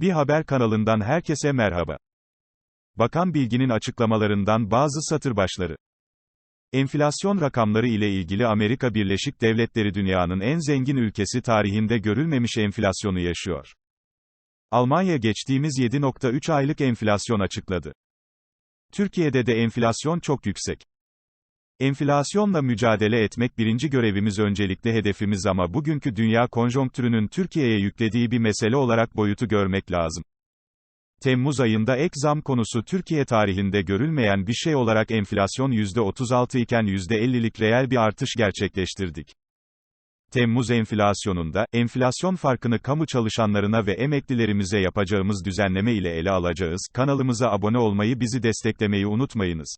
Bir haber kanalından herkese merhaba. Bakan Bilgin'in açıklamalarından bazı satır başları. Enflasyon rakamları ile ilgili Amerika Birleşik Devletleri dünyanın en zengin ülkesi tarihinde görülmemiş enflasyonu yaşıyor. Almanya geçtiğimiz 7.3 aylık enflasyon açıkladı. Türkiye'de de enflasyon çok yüksek. Enflasyonla mücadele etmek birinci görevimiz öncelikli hedefimiz ama bugünkü dünya konjonktürünün Türkiye'ye yüklediği bir mesele olarak boyutu görmek lazım. Temmuz ayında ek zam konusu Türkiye tarihinde görülmeyen bir şey olarak enflasyon %36 iken %50'lik reel bir artış gerçekleştirdik. Temmuz enflasyonunda, enflasyon farkını kamu çalışanlarına ve emeklilerimize yapacağımız düzenleme ile ele alacağız. Kanalımıza abone olmayı bizi desteklemeyi unutmayınız.